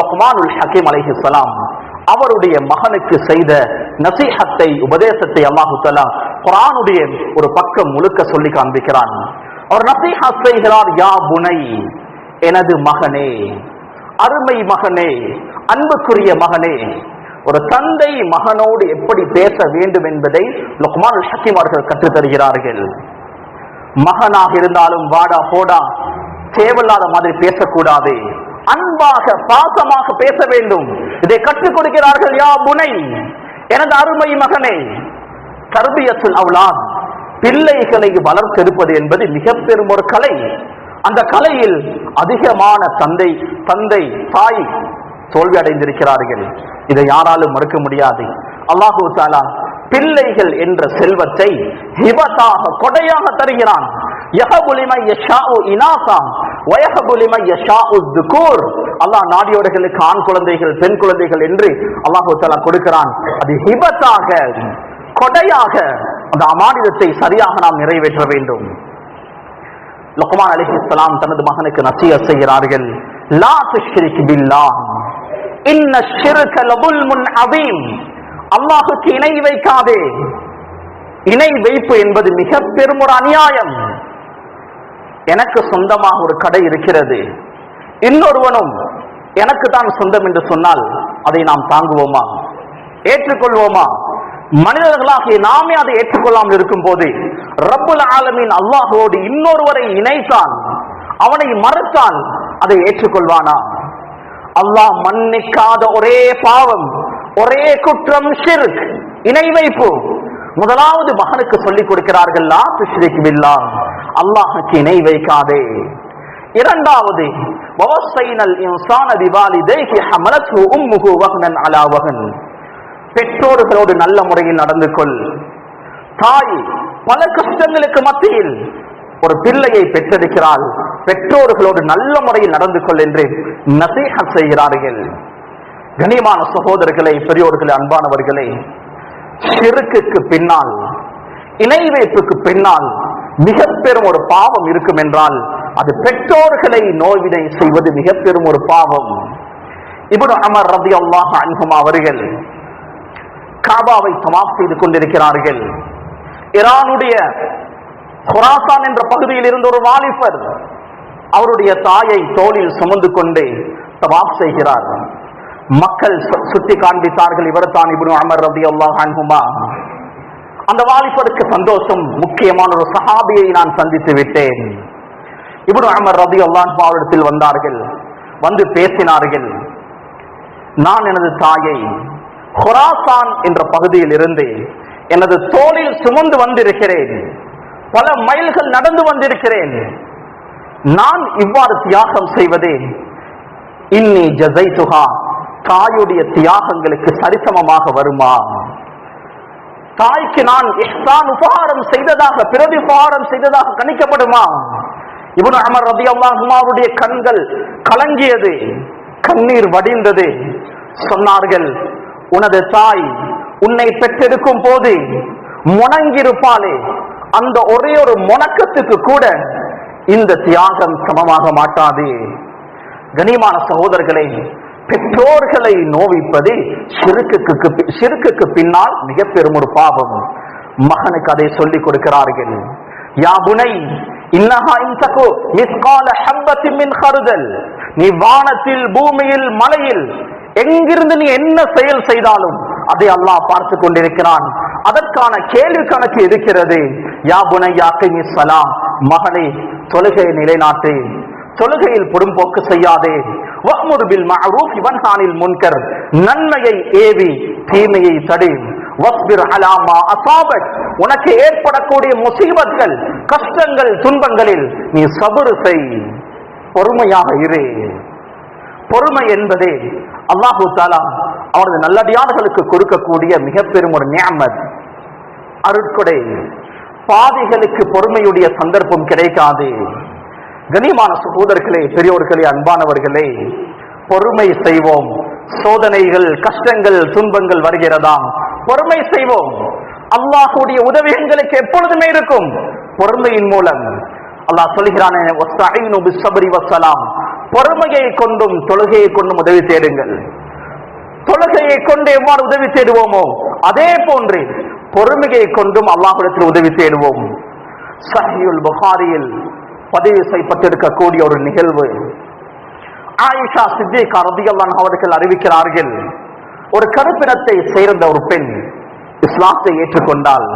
லொஹ்மானுல் ஹக்கீம் அலைஹிஸ்ஸலாம் அவருடைய மகனுக்கு செய்த நசீஹத்தை உபதேசத்தை அல்லாஹு தஆலா குர்ஆனுடைய ஒரு பக்கம் முழுக்க சொல்லி காண்பிக்கிறான். அவர் நசீஹா செய்கிறார் யா புனை எனது மகனே அருமை மகனே அன்புக்குரிய மகனே ஒரு தந்தை மகனோடு எப்படி பேச வேண்டும் என்பதை லுக்மான் ஹக்கீம் அவர்கள் கற்றுத் தருகிறார்கள். மகனாக இருந்தாலும் வாடா போடா தேவையில்லாத மாதிரி பேசக்கூடாது அன்பாக பாசமாக பேச வேண்டும். இதை கற்றுக் கொடுக்கிறார்கள் யா புனை எனது அருமை மகனே. தர்பியத்துல் அவுலாத் பிள்ளைகளை வளர்த்தெடுப்பது என்பது மிக பெரும் ஒரு கலை. அந்த கலையில் அதிகமான தந்தை தந்தை தாய் தோல்வி அடைந்திருக்கிறார்கள். இதை யாராலும் மறுக்க முடியாது. அல்லாஹு தாலா பிள்ளைகள் என்ற செல்வத்தை ஹிபத்தாக கொடையாக தருகிறான். யஹபுலிமை யஷாஉ அல்லாஹ் நாடியோர்களுக்கு ஆண் குழந்தைகள் பெண் குழந்தைகள் என்று அல்லாஹு தலா கொடுக்கிறான். அது ஹிபத்தாக கொடையாக அந்த அமானிதத்தை சரியாக நாம் நிறைவேற்ற வேண்டும். லுக்மான் அலைஹிஸ்ஸலாம் தனது மகனுக்கு நசிய செய்கிறார்கள். லா துஷ்ரிக் பில்லாஹ். இன்ன ஷிர்க லபுல்முன் அதீம் அல்லாஹுக்கு இணை வைக்காதே. இணை வைப்பு என்பது மிக பெரும் ஒரு அநியாயம். எனக்கு சொந்தமாக ஒரு கடை இருக்கிறது. இன்னொருவனும் எனக்கு தான் சொந்தம் என்று சொன்னால் அதை நாம் தாங்குவோமா? ஏற்றுக்கொள்வோமா? மனிதர்களாகிய நாமே அதை ஏற்றுக்கொள்ளாமல் இருக்கும் போது ரப்புல் ஆலமீன் அல்லாஹோடு இன்னொருவரை இணைத்தான் அவனை மறுத்தான் அதை ஏற்றுக்கொள்வானா? அல்லாஹ் மன்னிக்காத ஒரே பாவம் ஒரே குற்றம் ஷிர்க் இணை வைப்பு முதலாவது மகனுக்கு சொல்லிக் கொடுக்கிறார்கள் லா அல்லாஹுக்கு இணை வைக்காதே. இரண்டாவது வஹ்னன் அலா பெற்றோர்களோடு நல்ல முறையில் நடந்து கொள். தாய் பல கஷ்டங்களுக்கு மத்தியில் ஒரு பிள்ளையை பெற்றெடுக்கிறாள். பெற்றோர்களோடு நல்ல முறையில் நடந்து கொள் என்று நசீஹ செய்கிறார்கள். கனியமான சகோதரர்களை பெரியோர்களே அன்பானவர்களே சிறுக்குக்கு பின்னால் இணை வைப்புக்கு பின்னால் மிக பெரும் ஒரு பாவம் இருக்கும் என்றால் அது பெற்றோர்களை நோய்வினை செய்வது மிக பெரும் ஒரு பாவம். இப்னு அமர் ரதி அல்லாஹ் அன்ஹுமா அவர்கள் காபாவை தமாப் செய்து கொண்டிருக்கிறார்கள். இரானுடைய ஹொராசான் என்ற பகுதியில் இருந்த ஒரு வாலிபர் அவருடைய தாயை தோளில் சுமந்து கொண்டு தவாப் செய்கிறார். மக்கள் சு- சுட்டி காண்பித்தார்கள் இவர் தான் அமர் ரபி அல்லாஹ் அன்ஹுமா. அந்த வாலிபருக்கு சந்தோஷம். முக்கியமான ஒரு சஹாபியை நான் சந்தித்து விட்டேன். இவரு அமர் ரபி அல்லான்பாவிடத்தில் வந்தார்கள். வந்து பேசினார்கள். நான் எனது தாயை ஹொராசான் என்ற பகுதியில் இருந்து எனது தோளில் சுமந்து வந்திருக்கிறேன். பல மைல்கள் நடந்து வந்திருக்கிறேன். நான் இவ்வாறு தியாகம் செய்வதே இன்னி ஜசைதுகா தாயுடைய தியாகங்களுக்கு சரிசமமாக வருமா? தாய்க்கு நான் இஹ்சான் உபகாரம் செய்ததாக பிரதி உபகாரம் செய்ததாக கணிக்கப்படுமா? இவனு அமர் ரதி அல்லாஹுமாவுடைய கண்கள் கலங்கியது கண்ணீர் வடிந்தது. சொன்னார்கள் உனது தாய் உன்னை பெற்றெடுக்கும் போது முணங்கிருப்பாளே அந்த ஒரே ஒரு முணக்கத்துக்கு கூட இந்த தியாகம் சமமாக மாட்டாது. கனிமான சகோதரர்களே பெற்றோர்களை நோவிப்பது சிறுக்குக்கு சிறுக்குக்கு பின்னால் மிக பெரும் ஒரு பாவம். மகனுக்கு அதை சொல்லிக் கொடுக்கிறார்கள். யா புனை இன்னஹா கருதல் நீ வானத்தில் பூமியில் மலையில் எங்கிருந்து நீ என்ன செயல் செய்தாலும் அதை அல்லாஹ் பார்த்து கொண்டிருக்கிறான். அதற்கான கேள்வி கணக்கு இருக்கிறது. யா புனை சலாம் மகளே தொழுகையை நிலைநாட்டு. தொழுகையில் பொடும்போக்கு செய்யாதே. வஹ்முர்பில் மஅரூஃப் வன்ஹானில் முன்கர். நன்மையை ஏவி தீமையை தடி. வஸ்பிர் அலாமா உனக்கு ஏற்படக்கூடிய முசீபத்கள் கஷ்டங்கள் துன்பங்களில் நீ சபுறு செய். பொறுமையாக இரு. பொறுமை என்பதே அல்லாஹு தாலா அவரது நல்லடியார்களுக்கு கொடுக்கக்கூடிய மிக பெரும் ஒரு நியமத். அருட்கொடை. பாதிகளுக்கு பொறுமையுடைய சந்தர்ப்பம் கிடைக்காது. கனிமான சகோதரர்களே பெரியோர்களே அன்பானவர்களே பொறுமை செய்வோம். சோதனைகள் கஷ்டங்கள் துன்பங்கள் வருகிறதாம் பொறுமை செய்வோம். அல்லாஹுடைய உதவி எங்களுக்கு எப்பொழுதுமே இருக்கும். பொறுமையின் மூலம். அல்லாஹ் சொல்கிறானே பொறுமையை கொண்டும் தொழுகையை கொண்டும் உதவி தேடுங்கள். தொழுகையை கொண்டு எவ்வாறு உதவி தேடுவோமோ அதே போன்று பொறுமையை கொண்டும் அல்லாஹ்விடத்தில் உதவி தேடுவோம். சஹியுல் புகாரியில் பதிவு செய்யப்பட்டிருக்கக்கூடிய ஒரு நிகழ்வு. ஆயிஷா சித்திகா ரதியல்லான் அவர்கள் அறிவிக்கிறார்கள் ஒரு கருப்பினத்தை சேர்ந்த ஒரு பெண் இஸ்லாத்தை ஏற்றுக்கொண்டாள்.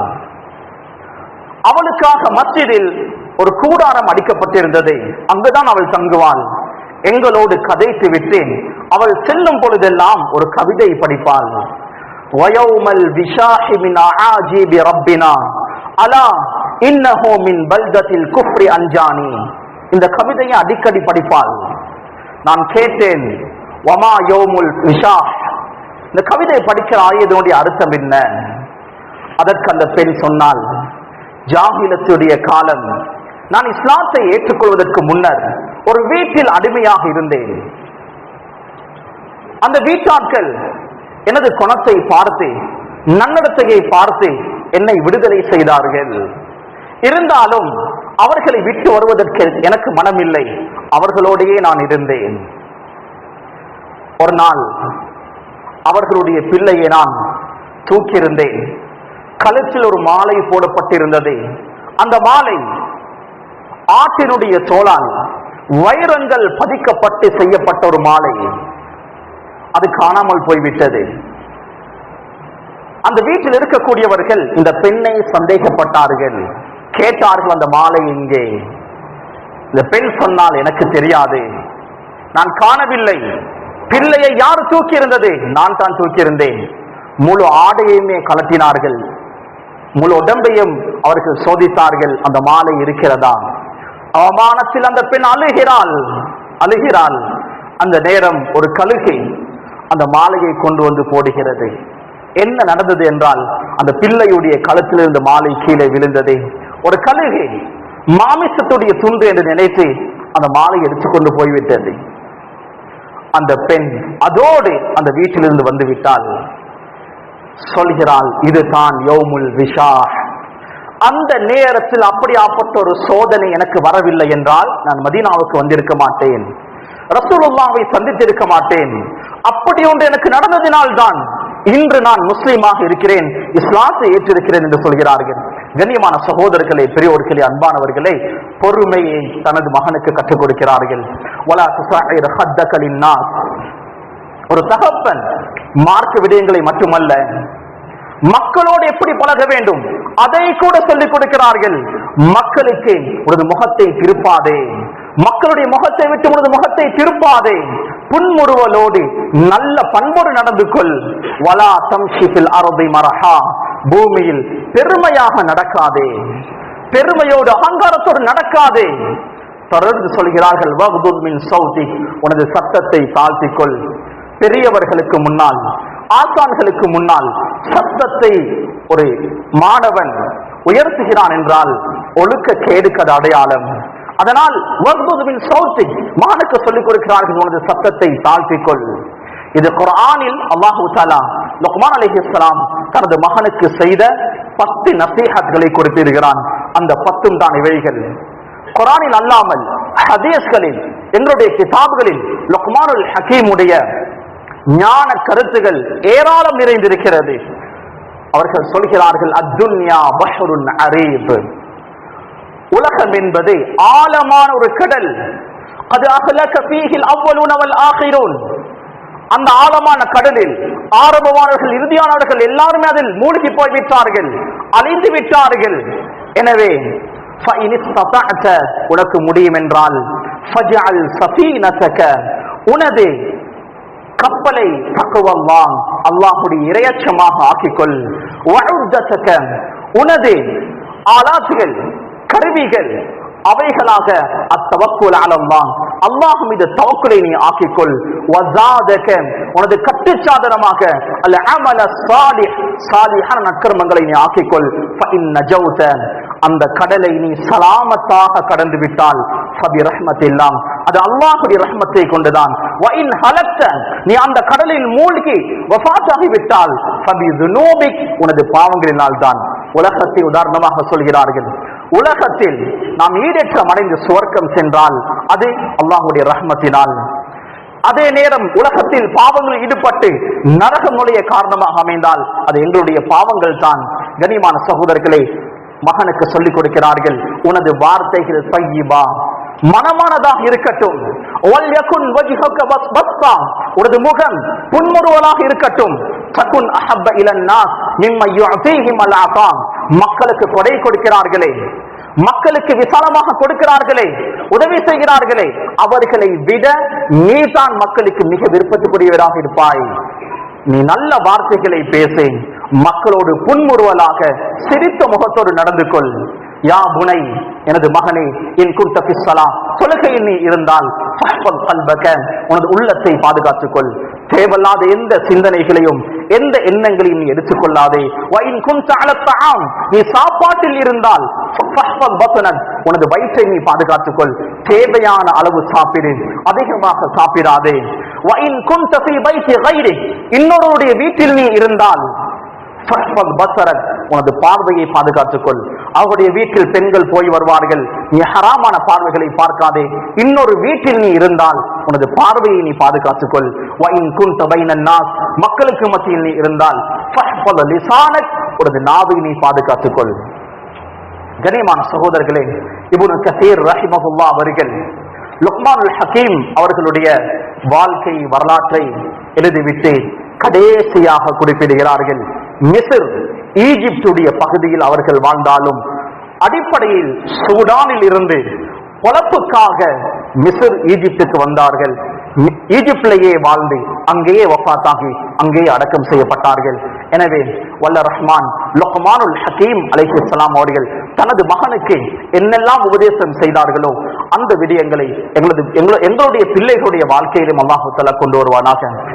அவளுக்காக மஸ்ஜிதில் ஒரு கூடாரம் அடிக்கப்பட்டிருந்தது அங்குதான் அவள் தங்குவாள். எங்களோடு கதைத்து விட்டேன். அவள் செல்லும் பொழுதெல்லாம் ஒரு கவிதை படிப்பாள். வயோமல் விஷாஹி மின் ரப்பினா அலா இன்னஹு மின் பல்தத்தில் குப்ரி அஞ்சானி. இந்த கவிதையை அடிக்கடி படிப்பாள். நான் கேட்டேன் வமா யோமுல் விஷா இந்த கவிதையை படிக்கிற ஆயதனுடைய அர்த்தம் என்ன? அதற்கு அந்த பெண் சொன்னால் ஜாகிலத்துடைய காலம். நான் இஸ்லாத்தை ஏற்றுக்கொள்வதற்கு முன்னர் ஒரு வீட்டில் அடிமையாக இருந்தேன். அந்த வீட்டாட்கள் எனது குணத்தை பார்த்து நன்னடத்தையை பார்த்து என்னை விடுதலை செய்தார்கள். இருந்தாலும் அவர்களை விட்டு வருவதற்கு எனக்கு மனமில்லை. அவர்களோடையே நான் இருந்தேன். ஒரு நாள் அவர்களுடைய பிள்ளையை நான் தூக்கியிருந்தேன். கழுத்தில் ஒரு மாலை போடப்பட்டிருந்தது. அந்த மாலை ஆட்டினுடைய தோளால் வைரங்கள் பதிக்கப்பட்டு செய்யப்பட்ட ஒரு மாலை. அது காணாமல் போய்விட்டது. அந்த வீட்டில் இருக்கக்கூடியவர்கள் இந்த பெண்ணை சந்தேகப்பட்டார்கள். கேட்டார்கள் அந்த மாலை எங்கே இந்த பெண் சொன்னால் எனக்கு தெரியாது. நான் காணவில்லை. பிள்ளையை யார் தூக்கி இருந்தது நான் தான் தூக்கியிருந்தேன். முழு ஆடையுமே கலட்டினார்கள். முழு உடம்பையும் அவர்கள் சோதித்தார்கள். அந்த மாலை இருக்கிறதா? அவமானத்தில் அந்த பெண் அழுகிறாள். அழுகிறாள். அந்த நேரம் ஒரு கழுகை அந்த மாலையை கொண்டு வந்து போடுகிறது. என்ன நடந்தது என்றால் அந்த பிள்ளையுடைய கழுத்திலிருந்து மாலை கீழே விழுந்தது. ஒரு கழுகை. மாமிசத்துடைய துண்டு என்று நினைத்து அந்த மாலை எடுத்துக்கொண்டு போய்விட்டது அந்த பெண் அதோடு அந்த வீட்டிலிருந்து வந்து விட்டால் சொல்கிறாள் இதுதான் யோமுல் விஷா அந்த நேரத்தில் அப்படியாப்பட்ட ஒரு சோதனை எனக்கு வரவில்லை என்றால் நான் மதீனாவுக்கு வந்திருக்க மாட்டேன். ரசூலுல்லாவை சந்தித்திருக்க மாட்டேன். அப்படி ஒன்று எனக்கு நடந்ததினால் தான் இன்று நான் முஸ்லீமாக இருக்கிறேன் இஸ்லாத்தை ஏற்றிருக்கிறேன் என்று சொல்கிறார்கள். கண்ணியமான சகோதரர்களே பெரியோர்களே அன்பானவர்களே பொறுமையை தனது மகனுக்கு கற்றுக் கொடுக்கிறார்கள். ஒரு தகப்பன் மார்க்க விடயங்களை மட்டுமல்ல மக்களோடு எப்படி பழக வேண்டும்? அதை கூட சொல்லிக் கொடுக்கிறார்கள். மக்களுக்கு உனது முகத்தை திருப்பாதே. மக்களுடைய முகத்தை விட்டு உனது முகத்தை திருப்பாதே. புன்முறுவலோடு நல்ல பண்போடு நடந்து கொள். வலா தம்ஷிபில் அரபி மரஹா. பூமியில் பெருமையாக நடக்காதே. பெருமையோடு அகங்காரத்தோடு நடக்காதே. தொடர்ந்து சொல்கிறார்கள் வகுதுல் சௌதி. உனது சத்தத்தை தாழ்த்திக்கொள். பெரியவர்களுக்கு முன்னால் ஆசான்களுக்கு முன்னால் சத்தத்தை ஒரு மாணவன் உயர்த்துகிறான் என்றால் ஒழுக்க கேடுக்கது அடையாளம். அதனால் வகுதுவின் சௌத்தி மகனுக்கு சொல்லிக் கொடுக்கிறார்கள் உனது சத்தத்தை தாழ்த்திக்கொள். இது குரானில் அல்லாஹு தாலா லுக்மான் அலைஹிஸ்ஸலாம் தனது மகனுக்கு செய்த பத்து நசீஹத்களை குறிப்பிடுகிறான். அந்த பத்தும் தான் இவைகள். குரானில் அல்லாமல் ஹதீஸ்களில் எங்களுடைய கிதாபுகளில் லுக்மானுல் ஹக்கீமுடைய ஞான கருத்துகள் ஏராளம் நிறைந்திருக்கிறது. அவர்கள் சொல்கிறார்கள் அத்துன்யா பஹருன் அரீப். உலகம் என்பது ஆழமான ஒரு கடல். அது அகலக அவ்வளவு அவ்வலுன வல் ஆகிரோன் அந்த ஆழமான கடலில் ஆரம்பமானவர்கள் இறுதியானவர்கள் எல்லாருமே அதில் மூழ்கி போய்விட்டார்கள் அழிந்து விட்டார்கள். எனவே உனக்கு முடியும் என்றால் உனது கப்பலை தக்குவல்லாம் அல்லாஹுடைய இரையச்சமாக ஆக்கிக்கொள். உனது ஆலாத்துகள் கருவிகள் அவைகளாக அத்தவக்குலாலம் தான் அல்லாஹ் மீது தவக்குலை நீ ஆக்கிக்கொள். வஸாதக உனது கட்டுச்சாதனமாக அல்ல அமல சாலிஹ் சாலிஹான நற்கர்மங்களை நீ ஆக்கிக்கொள். அந்த கடலை நீ சலாமத்தாக கடந்து விட்டால் ஃபபி ரஹ்மத்தில்லாம் அது அல்லாஹுடைய ரஹ்மத்தை கொண்டுதான். நீ அந்த கடலில் மூழ்கி வஃபாத்தாகி விட்டால் உனது பாவங்களினால் தான் உலகத்தை உதாரணமாக சொல்கிறார்கள். உலகத்தில் நாம் ஈடேற்றம் அடைந்து சுவர்க்கம் சென்றால் அது அல்லாஹுடைய ரஹ்மத்தினால். அதே நேரம் உலகத்தில் பாவங்கள் ஈடுபட்டு நரகம் நுழைய காரணமாக அமைந்தால் அது எங்களுடைய பாவங்கள் தான். கனிமான சகோதரர்களே மகனுக்கு சொல்லிக் கொடுக்கிறார்கள் உனது வார்த்தைகள் பையிபா மனமானதாக இருக்கட்டும். உனது முகம் புன்முறுவலாக இருக்கட்டும். மக்களுக்கு கொடை கொடுக்கிறார்களே. மக்களுக்கு விசாலமாக கொடுக்கிறார்களே. உதவி செய்கிறார்களே. அவர்களை விட நீதான் மக்களுக்கு மிக விருப்பத்துக்குரியவராக இருப்பாய். நீ நல்ல வார்த்தைகளை பேசு. மக்களோடு புன்முறுவலாக சிரித்த முகத்தோடு நடந்து கொள் யா புனை எனது மகனே என் குர்த்த பிஸ்ஸலா தொழுகையில் நீ இருந்தால் உனது உள்ளத்தை பாதுகாத்துக்கொள். தேவையில்லாத எந்த சிந்தனைகளையும் எந்த எண்ணங்களையும் நீ எடுத்துக்கொள்ளாதே. வயின் நீ சாப்பாட்டில் இருந்தால் உனது வயிற்றை நீ பாதுகாத்துக்கொள். தேவையான அளவு சாப்பிடு அதிகமாக சாப்பிடாதே. இன்னொருடைய வீட்டில் நீ இருந்தால் உனது பார்வையை பாதுகாத்துக்கொள். அவருடைய வீட்டில் பெண்கள் போய் வருவார்கள். நீ ஹராமான பார்வைகளை பார்க்காதே. இன்னொரு வீட்டில் நீ இருந்தால் உனது பார்வையை நீ பாதுகாத்துக்கொள். குன் மக்களுக்கு மத்தியில் நீ இருந்தால் உனது நாவை நீ பாதுகாத்துக்கொள். கனியமான சகோதரர்களே இப்னு கசீர் ரஹிமஹுல்லா அவர்கள் லுக்மானுல் ஹக்கீம் அவர்களுடைய வாழ்க்கை வரலாற்றை எழுதிவிட்டு கடைசியாக குறிப்பிடுகிறார்கள். மிசிர் ஈஜிப்டுடைய பகுதியில் அவர்கள் வாழ்ந்தாலும் அடிப்படையில் சூடானில் இருந்து பொழப்புக்காக மிசர் ஈஜிப்டுக்கு வந்தார்கள். ஈஜிப்டிலேயே வாழ்ந்து அங்கேயே வஃபாத்தாகி அங்கேயே அடக்கம் செய்யப்பட்டார்கள். எனவே வல்ல ரஹ்மான் லுக்மானுல் ஹக்கீம் அலைஹிஸ்ஸலாம் அவர்கள் தனது மகனுக்கு என்னெல்லாம் உபதேசம் செய்தார்களோ அந்த விடயங்களை எங்களது எங்களுடைய பிள்ளைகளுடைய வாழ்க்கையிலும் அல்லாஹு கொண்டு வருவானாக.